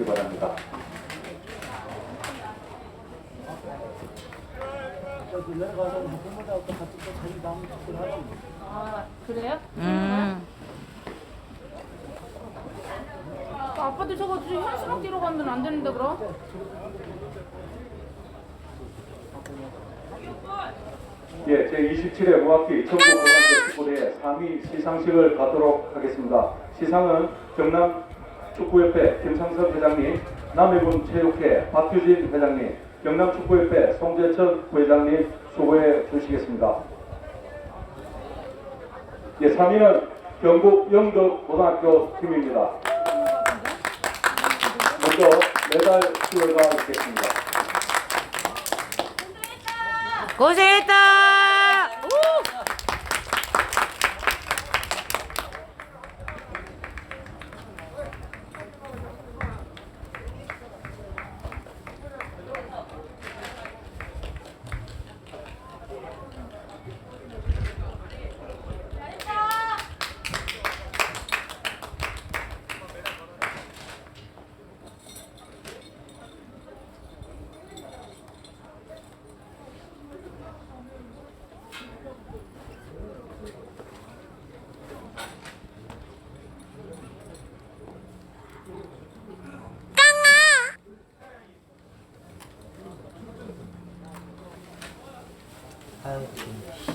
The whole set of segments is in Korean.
주시기 바랍니다. 아 그래요? 음. 아, 아빠들 저거 지금 현수막 뛰러 가면 안 되는데 그럼? 예, 제27회 무학기 전국고등학교 축구대회 3위 시상식을 갖도록 하겠습니다. 시상은 경남 축구협회 김창섭 회장님, 남해군 체육회 박규진 회장님, 경남 축구협회 송재천 부회장님 수고해 주시겠습니다. 예, 3위는 경북 영덕 고등학교 팀입니다. 먼저 메달 수여가 있겠습니다. 고생했다. 아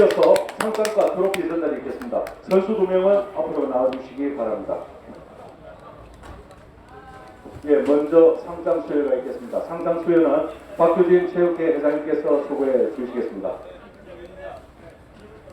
이어서 상장과 트로피 전달이 있겠습니다. 선수 두 명은 앞으로 나와주시기 바랍니다. 예, 먼저 상장 수여가 있겠습니다. 상장 수여는 박규진 체육회 회장님께서 수고해 주시겠습니다.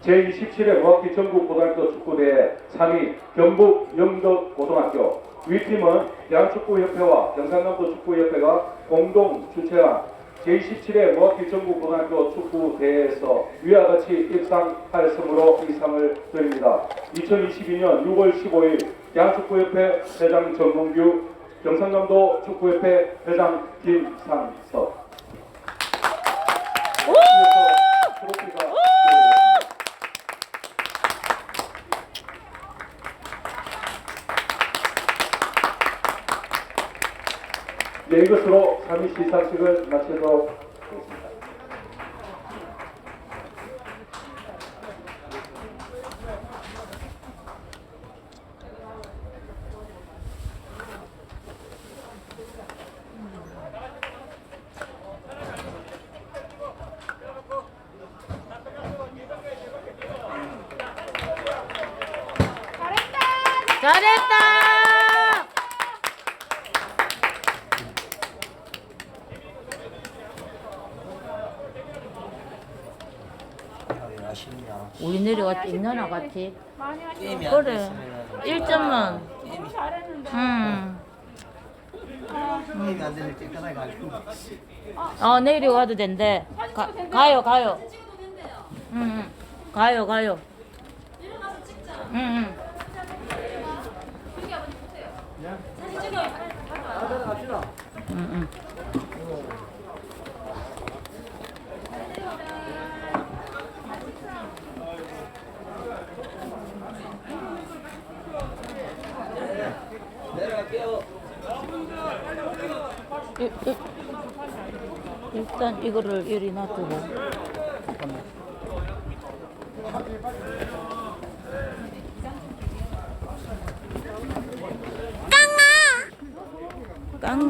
제27회 무학기 전국 고등학교 축구대회 3위 경북 영덕 고등학교 위팀은 대한축구협회와 경상남도 축구협회가 공동 주최한 제27회 무학기 전국 고등학교 축구대회에서 위와 같이 입상하였으므로 이 상을 드립니다. 2022년 6월 15일 대한축구협회 회장 정몽규 경상남도 축구협회 회장 김상석 이어서 트로피가 드리겠습니다. 네, 이것으로 3위 시상식을 마치도록 하겠습니다. 잘했다. 우리 내려갔지 있나나 같이. 게임이 안 그래. 됐으면 1점만. 게임이. 음. 게임이 안 되면 쫓겨나 가지고. 어 내려 가도 된대. 가, 가요 가요. 응, 응. 가요 가요. 응, 응. 응, 응. 내려갈게요. 이- 이- 일단 이거를 이리 놔두고. 깡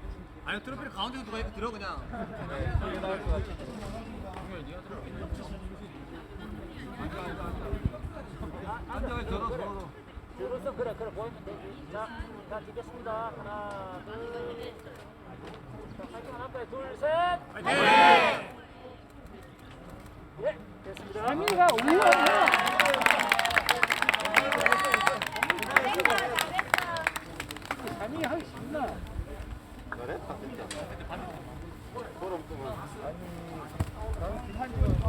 아니 트로피를 가운데 누가 이렇게 들어 그냥. 안정을 들어 서로. 들어서 그래 그래 보이면 되지. 자, 자 찍겠습니다. 하나, 둘. 자, 할까요? 둘, 셋. 예, 됐습니다. 재미가 재미 하기 쉽나? 잘했다 진짜. 나는 김한준